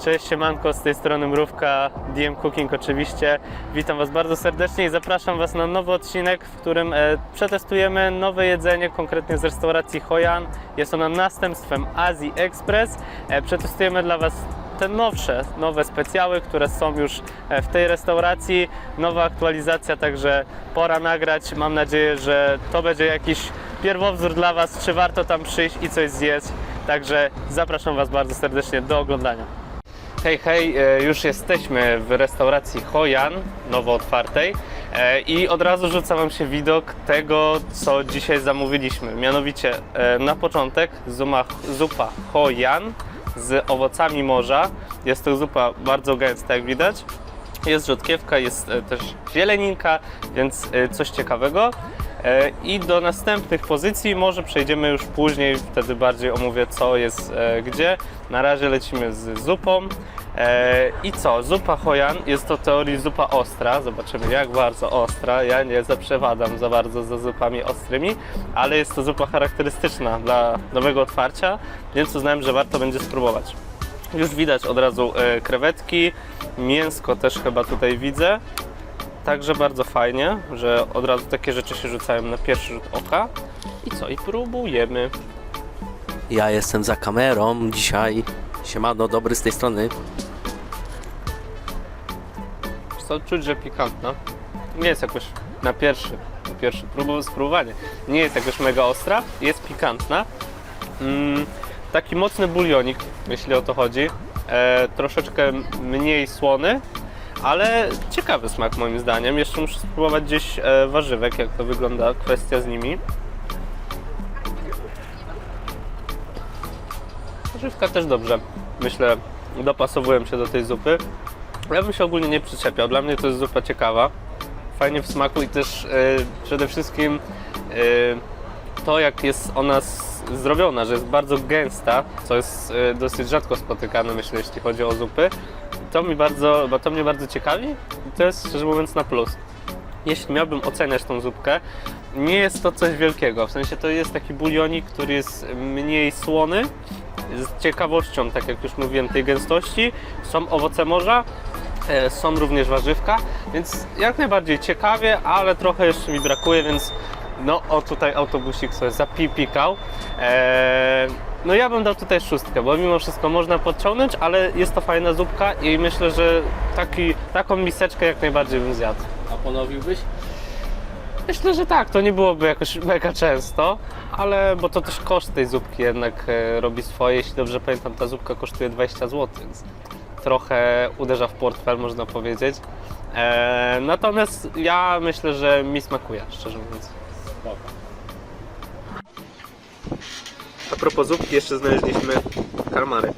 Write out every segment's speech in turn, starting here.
Cześć, siemanko, z tej strony Mrówka, DM Cooking oczywiście. Witam Was bardzo serdecznie i zapraszam Was na nowy odcinek, w którym e, przetestujemy nowe jedzenie, konkretnie z restauracji Hojan. Jest ona następstwem Azji Express. E, przetestujemy dla Was te nowsze, nowe specjały, które są już e, w tej restauracji. Nowa aktualizacja, także pora nagrać. Mam nadzieję, że to będzie jakiś pierwowzór dla Was, czy warto tam przyjść i coś zjeść. Także zapraszam Was bardzo serdecznie do oglądania. Hej, hej, e, już jesteśmy w restauracji Hojan, nowo otwartej e, i od razu rzuca Wam się widok tego, co dzisiaj zamówiliśmy. Mianowicie e, na początek zuma, zupa Hojan z owocami morza. Jest to zupa bardzo gęsta, jak widać. Jest rzodkiewka, jest też zieleninka, więc coś ciekawego. I do następnych pozycji może przejdziemy już później, wtedy bardziej omówię co jest gdzie. Na razie lecimy z zupą. E, I co? Zupa Hojan jest to teorii zupa ostra. Zobaczymy jak bardzo ostra. Ja nie zaprzewadam za bardzo za zupami ostrymi, ale jest to zupa charakterystyczna dla nowego otwarcia, więc uznałem, że warto będzie spróbować. Już widać od razu e, krewetki, mięsko też chyba tutaj widzę. Także bardzo fajnie, że od razu takie rzeczy się rzucają na pierwszy rzut oka. I co? I próbujemy. Ja jestem za kamerą dzisiaj. Siemano, dobry z tej strony. Co czuć, że pikantna. Nie jest jakoś na pierwszy, na pierwszy spróbowanie. Nie jest jakoś mega ostra, jest pikantna. Mm, taki mocny bulionik, jeśli o to chodzi. E, troszeczkę mniej słony, ale ciekawy smak moim zdaniem. Jeszcze muszę spróbować gdzieś e, warzywek, jak to wygląda, kwestia z nimi. Warzywka też dobrze, myślę, dopasowują się do tej zupy. Ja bym się ogólnie nie przyczepiał. Dla mnie to jest zupa ciekawa. Fajnie w smaku i też e, przede wszystkim e, to, jak jest ona zrobiona, że jest bardzo gęsta, co jest e, dosyć rzadko spotykane, myślę, jeśli chodzi o zupy. To mi bardzo, to mnie bardzo ciekawi i to jest szczerze mówiąc na plus. Jeśli miałbym oceniać tą zupkę, nie jest to coś wielkiego. W sensie to jest taki bulionik, który jest mniej słony, z ciekawością, tak jak już mówiłem, tej gęstości. Są owoce morza, są również warzywka, więc jak najbardziej ciekawie, ale trochę jeszcze mi brakuje, więc no o tutaj autobusik sobie zapipikał. E, no ja bym dał tutaj szóstkę, bo mimo wszystko można podciągnąć, ale jest to fajna zupka i myślę, że taki, taką miseczkę jak najbardziej bym zjadł. A ponowiłbyś? Myślę, że tak, to nie byłoby jakoś mega często, ale bo to też koszt tej zupki jednak e, robi swoje. Jeśli dobrze pamiętam, ta zupka kosztuje 20 zł, więc trochę uderza w portfel, można powiedzieć. E, natomiast ja myślę, że mi smakuje, szczerze mówiąc. A propos zupki, jeszcze znaleźliśmy kalmary.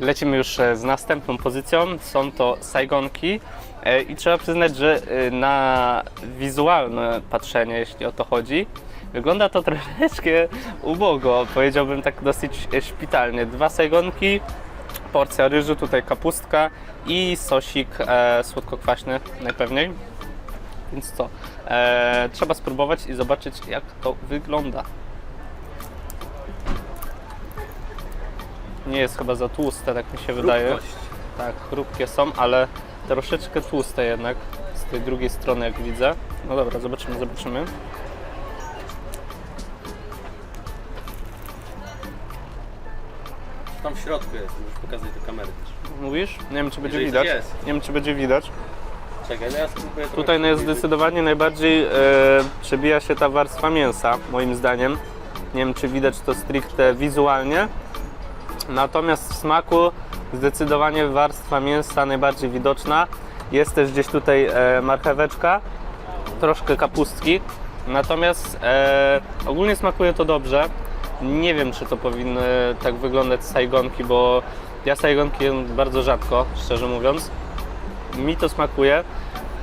Lecimy już e, z następną pozycją. Są to Saigonki. E, I trzeba przyznać, że e, na wizualne patrzenie, jeśli o to chodzi, wygląda to troszeczkę ubogo. Powiedziałbym tak dosyć e, szpitalnie. Dwa Saigonki, porcja ryżu, tutaj kapustka i sosik e, słodko-kwaśny najpewniej. Więc co? E, trzeba spróbować i zobaczyć, jak to wygląda. Nie jest chyba za tłuste, tak mi się wydaje. Chrupkość. Tak, chrupkie są, ale troszeczkę tłuste jednak z tej drugiej strony, jak widzę. No dobra, zobaczymy, zobaczymy. Tam w środku jest, możesz pokazać do kamery też. Mówisz? Nie wiem, czy będzie Jeżeli widać. jest. Nie wiem, czy będzie widać. Czekaj, no ja spróbuję Tutaj no jest zdecydowanie najbardziej e, przebija się ta warstwa mięsa, moim zdaniem. Nie wiem, czy widać to stricte wizualnie. Natomiast w smaku zdecydowanie warstwa mięsa najbardziej widoczna. Jest też gdzieś tutaj e, marcheweczka, troszkę kapustki. Natomiast e, ogólnie smakuje to dobrze. Nie wiem, czy to powinny tak wyglądać sajgonki, bo ja sajgonki jem bardzo rzadko, szczerze mówiąc mi to smakuje.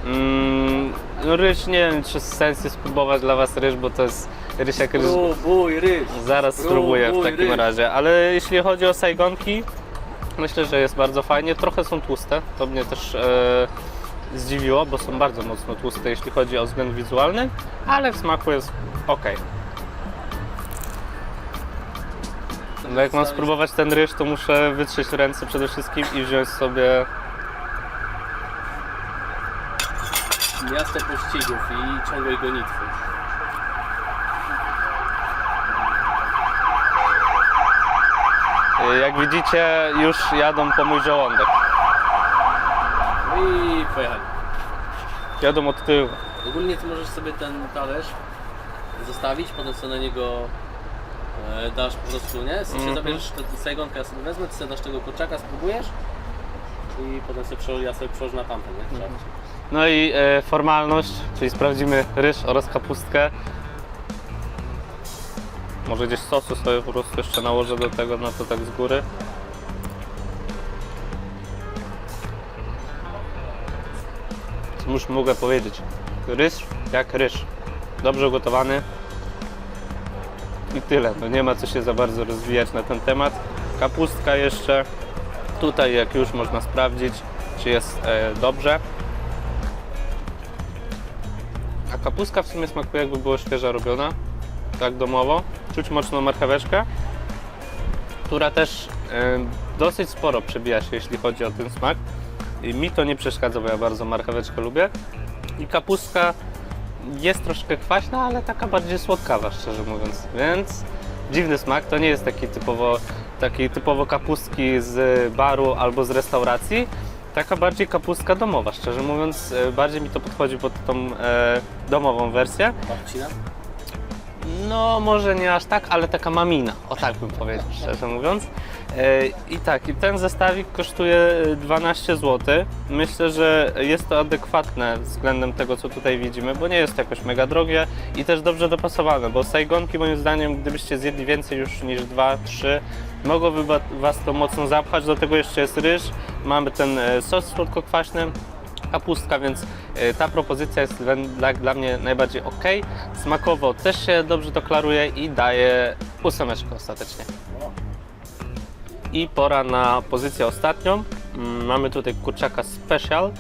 Mm, ryż, nie wiem czy sens jest spróbować dla Was ryż, bo to jest ryż jak ryż. Próbuj ryż. Zaraz spróbuję w takim ryż. razie, ale jeśli chodzi o sajgonki, myślę, że jest bardzo fajnie. Trochę są tłuste, to mnie też e, zdziwiło, bo są bardzo mocno tłuste, jeśli chodzi o wzgląd wizualny, ale w smaku jest ok. No jak mam spróbować ten ryż, to muszę wytrzeć ręce przede wszystkim i wziąć sobie... Miasto pościgów i ciągłej gonitwy. y, Jak widzicie, już jadą po mój żołądek. No i pojechali. Jadą od tyłu. Ogólnie ty możesz sobie ten talerz zostawić, potem sobie na niego dasz po prostu, nie? Sobie Mhm. zabierzesz tę sajgonkę, ja sobie wezmę, ty sobie dasz tego kurczaka, spróbujesz i potem sobie przełożę, ja sobie przełożę na tamten, nie? Mhm. No i e, formalność, czyli sprawdzimy ryż oraz kapustkę. Może gdzieś sosu sobie po prostu jeszcze nałożę do tego, na to tak z góry. Co już mogę powiedzieć? Ryż jak ryż. Dobrze ugotowany. I tyle. No nie ma co się za bardzo rozwijać na ten temat. Kapustka jeszcze. Tutaj jak już można sprawdzić, czy jest e, dobrze. A kapustka w sumie smakuje jakby była świeża robiona, tak domowo. Czuć mocną marcheweczkę, która też e, dosyć sporo przebija się, jeśli chodzi o ten smak. I mi to nie przeszkadza, bo ja bardzo marcheweczkę lubię. I kapustka jest troszkę kwaśna, ale taka bardziej słodkawa, szczerze mówiąc. Więc dziwny smak, to nie jest taki typowo, taki typowo kapustki z baru albo z restauracji. Taka bardziej kapustka domowa, szczerze mówiąc, e, bardziej mi to podchodzi pod tą e, domową wersję. Babcina? No, może nie aż tak, ale taka mamina, o tak bym powiedział, szczerze mówiąc. E, I tak, i ten zestawik kosztuje 12 zł. Myślę, że jest to adekwatne względem tego, co tutaj widzimy, bo nie jest to jakoś mega drogie i też dobrze dopasowane, bo sajgonki moim zdaniem, gdybyście zjedli więcej już niż 2-3, mogłoby wa- Was to mocno zapchać. Do tego jeszcze jest ryż, mamy ten e, sos słodko-kwaśny, kapustka, więc e, ta propozycja jest dla, dla, mnie najbardziej ok. Smakowo też się dobrze to klaruje i daje ósemeczkę ostatecznie. I pora na pozycję ostatnią. Mm, Mamy tutaj kurczaka special.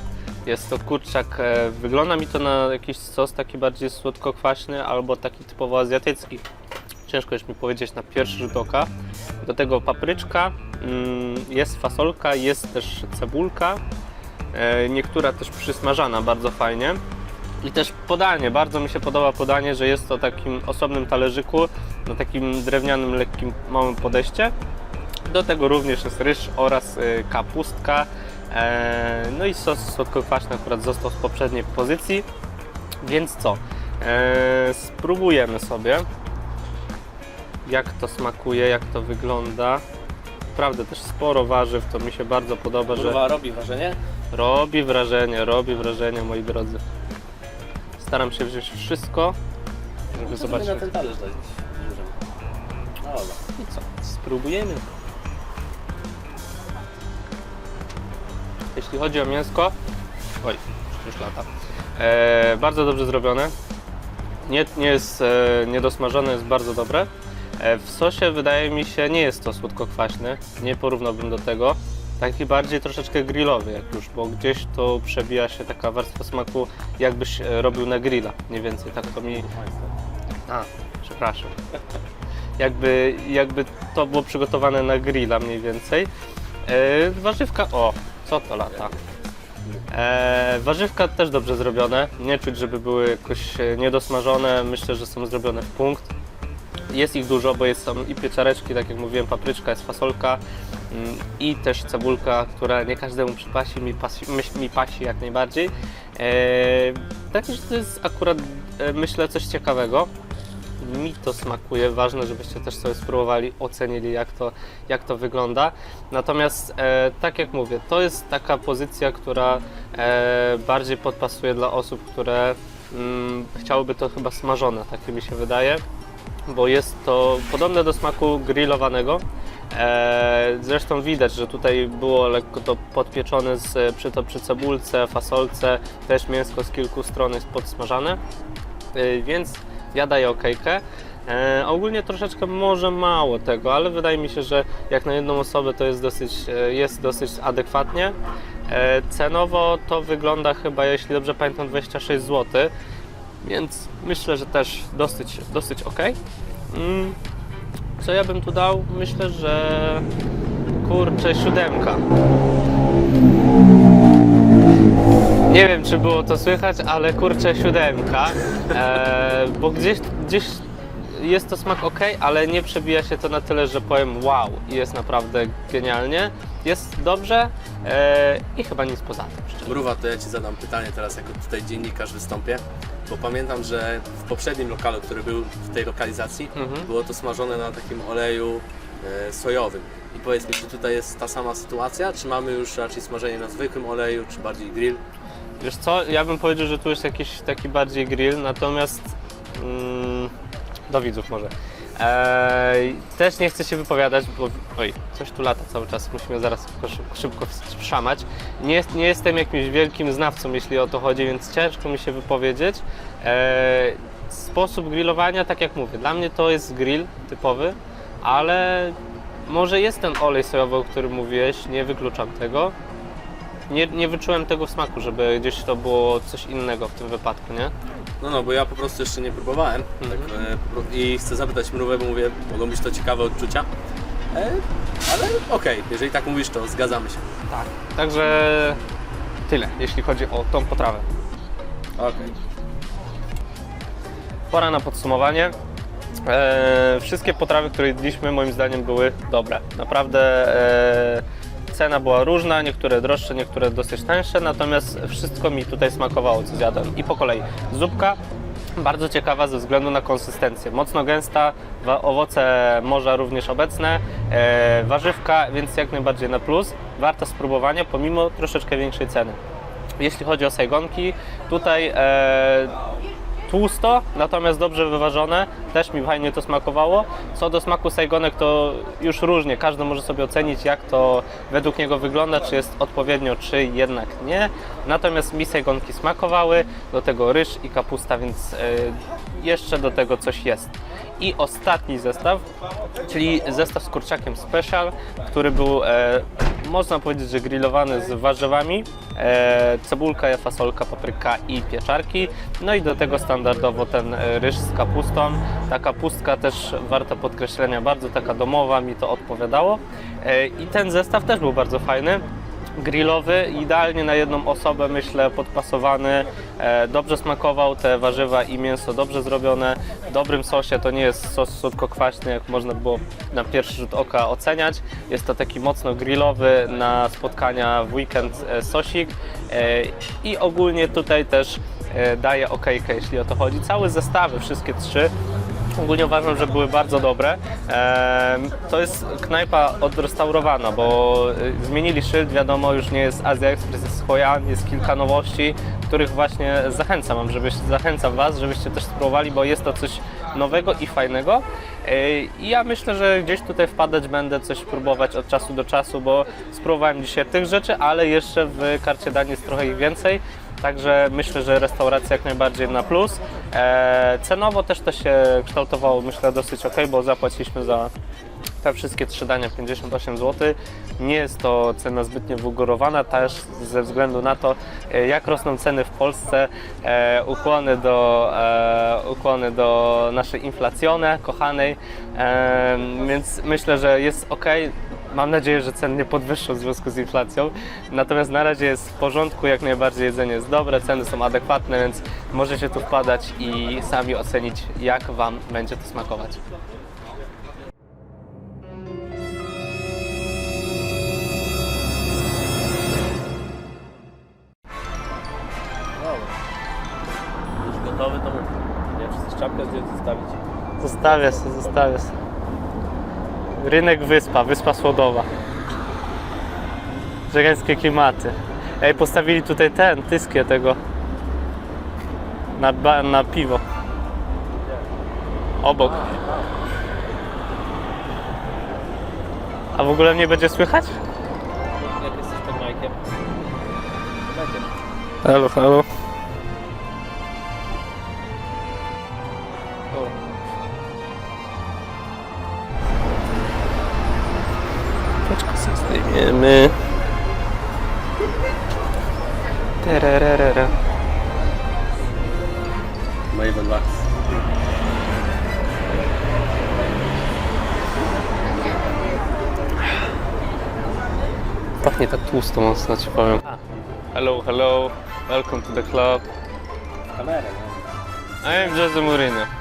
Jest to kurczak, e, wygląda mi to na jakiś sos taki bardziej słodko-kwaśny albo taki typowo azjatycki. Ciężko już mi powiedzieć na pierwszy rzut oka. Do tego papryczka, mm, jest fasolka, jest też cebulka, niektóra też przysmażana bardzo fajnie. I też podanie, bardzo mi się podoba podanie, że jest to takim osobnym talerzyku, na takim drewnianym, lekkim, małym podejście. Do tego również jest ryż oraz y, kapustka. E, no i sos słodko-kwaśny akurat został z poprzedniej pozycji. Więc co? E, spróbujemy sobie, jak to smakuje, jak to wygląda. Naprawdę też sporo warzyw, to mi się bardzo podoba, że Kurwa robi wrażenie? Robi wrażenie, robi wrażenie, moi drodzy. Staram się wziąć wszystko, żeby No zobaczyć. na ten talerz dać. No dobra. I co? Spróbujemy. Jeśli chodzi o mięsko, oj, już lata. E, bardzo dobrze zrobione. Nie, nie jest e, niedosmażone, jest bardzo dobre. E, w sosie wydaje mi się nie jest to słodko-kwaśny, nie porównałbym do tego. Taki bardziej troszeczkę grillowy jak już, bo gdzieś to przebija się taka warstwa smaku jakbyś e, robił na grilla, mniej więcej tak to mi... A, przepraszam jakby, jakby to było przygotowane na grilla mniej więcej. E, warzywka, o, co to lata? E, warzywka też dobrze zrobione, nie czuć, żeby były jakoś e, niedosmażone, myślę, że są zrobione w punkt. Jest ich dużo, bo jest są i pieczareczki, tak jak mówiłem, papryczka, jest fasolka i też cebulka, która nie każdemu przypasi, mi pasi, myśl- mi pasi jak najbardziej. E, Także to jest akurat, e, myślę, coś ciekawego mi to smakuje. Ważne, żebyście też sobie spróbowali, ocenili jak to, jak to wygląda. Natomiast e, tak jak mówię, to jest taka pozycja, która e, bardziej podpasuje dla osób, które mm, chciałyby to chyba smażone, tak mi się wydaje, bo jest to podobne do smaku grillowanego. E, zresztą widać, że tutaj było lekko to podpieczone z, przy, to przy cebulce, fasolce, też mięsko z kilku stron jest podsmażane. Y, więc ja daję okejkę. E, ogólnie troszeczkę może mało tego, ale wydaje mi się, że jak na jedną osobę to jest dosyć, e, jest dosyć adekwatnie. E, cenowo to wygląda chyba, jeśli dobrze pamiętam, 26 zł, więc myślę, że też dosyć, dosyć ok. Co ja bym tu dał? Myślę, że kurczę, siódemka. Nie wiem, czy było to słychać, ale kurczę, siódemka. E, bo gdzieś, gdzieś jest to smak ok, ale nie przebija się to na tyle, że powiem wow, i jest naprawdę genialnie. Jest dobrze e, i chyba nic poza tym. Mrówa, to ja Ci zadam pytanie teraz, jako tutaj dziennikarz wystąpię, bo pamiętam, że w poprzednim lokalu, który był w tej lokalizacji, Mhm. było to smażone na takim oleju e, sojowym. I powiedz mi, czy tutaj jest ta sama sytuacja, czy mamy już raczej smażenie na zwykłym oleju, czy bardziej grill? Wiesz co, ja bym powiedział, że tu jest jakiś taki bardziej grill, natomiast mm, do widzów może. Eee, też nie chcę się wypowiadać, bo oj, coś tu lata cały czas, musimy zaraz szybko, szybko wszamać. Nie, nie jestem jakimś wielkim znawcą, jeśli o to chodzi, więc ciężko mi się wypowiedzieć. Eee, sposób grillowania, tak jak mówię, dla mnie to jest grill typowy, ale może jest ten olej sojowy, o którym mówiłeś, nie wykluczam tego nie, nie wyczułem tego w smaku, żeby gdzieś to było coś innego w tym wypadku, nie? No no, bo ja po prostu jeszcze nie próbowałem tak, e, po pro- i chcę zapytać Mrówę, bo mówię, mogą być to ciekawe odczucia. E, ale okej, jeżeli tak mówisz, to zgadzamy się. Tak. Także tyle, jeśli chodzi o tą potrawę. Okej. Pora na podsumowanie. E, wszystkie potrawy, które jedliśmy, moim zdaniem były dobre. Naprawdę e, cena była różna, niektóre droższe, niektóre dosyć tańsze, natomiast wszystko mi tutaj smakowało, co zjadłem. I po kolei. Zupka bardzo ciekawa ze względu na konsystencję. Mocno gęsta, owoce morza również obecne, e, warzywka, więc jak najbardziej na plus. Warto spróbowania, pomimo troszeczkę większej ceny. Jeśli chodzi o sajgonki, tutaj e, tłusto, natomiast dobrze wyważone. Też mi fajnie to smakowało. Co do smaku sajgonek, to już różnie. Każdy może sobie ocenić, jak to według niego wygląda, czy jest odpowiednio, czy jednak nie. Natomiast mi sajgonki smakowały, do tego ryż i kapusta, więc e, jeszcze do tego coś jest. I ostatni zestaw, czyli zestaw z kurczakiem special, który był e, można powiedzieć, że grillowany z warzywami, e, cebulka, fasolka, papryka i pieczarki. No i do tego standardowo ten e, ryż z kapustą. Ta kapustka też warta podkreślenia, bardzo taka domowa, mi to odpowiadało. E, I ten zestaw też był bardzo fajny grillowy, idealnie na jedną osobę, myślę, podpasowany. E, dobrze smakował, te warzywa i mięso dobrze zrobione. W dobrym sosie to nie jest sos słodko-kwaśny, jak można było na pierwszy rzut oka oceniać. Jest to taki mocno grillowy na spotkania w weekend e, sosik. E, I ogólnie tutaj też daje okejkę, jeśli o to chodzi. Całe zestawy, wszystkie trzy, Ogólnie uważam, że były bardzo dobre. To jest knajpa odrestaurowana, bo y, zmienili szyld, wiadomo, już nie jest Azja Express, jest Hojan, jest kilka nowości, których właśnie zachęcam, żebyście, zachęcam Was, żebyście też spróbowali, bo jest to coś nowego i fajnego. Y, I ja myślę, że gdzieś tutaj wpadać będę, coś próbować od czasu do czasu, bo spróbowałem dzisiaj tych rzeczy, ale jeszcze w karcie dań jest trochę ich więcej. Także myślę, że restauracja jak najbardziej na plus. E, cenowo też to się kształtowało, myślę, dosyć ok, bo zapłaciliśmy za te wszystkie trzy dania 58 zł. Nie jest to cena zbytnio wygórowana, też ze względu na to, e, jak rosną ceny w Polsce. E, ukłony, do, e, ukłony do naszej inflacjone, kochanej. E, więc myślę, że jest ok. Mam nadzieję, że cen nie podwyższą w związku z inflacją. Natomiast na razie jest w porządku, jak najbardziej jedzenie jest dobre, ceny są adekwatne, więc możecie tu wpadać i sami ocenić, jak Wam będzie to smakować. Już gotowy, to mów. Nie czy chcesz czapkę zdjąć, zostawić. Zostawię sobie, zostawię. Rynek Wyspa, Wyspa Słodowa. Żegańskie klimaty. Ej, postawili tutaj ten, tyskie tego. Na, ba- na piwo. Obok. A w ogóle mnie będzie słychać? Jak jesteś pod majkiem? Halo, halo. not even. Pachnie tak tłusto mocno, ci powiem. Hello, hello, welcome to the club. Kamerę. No. I am Jose Mourinho.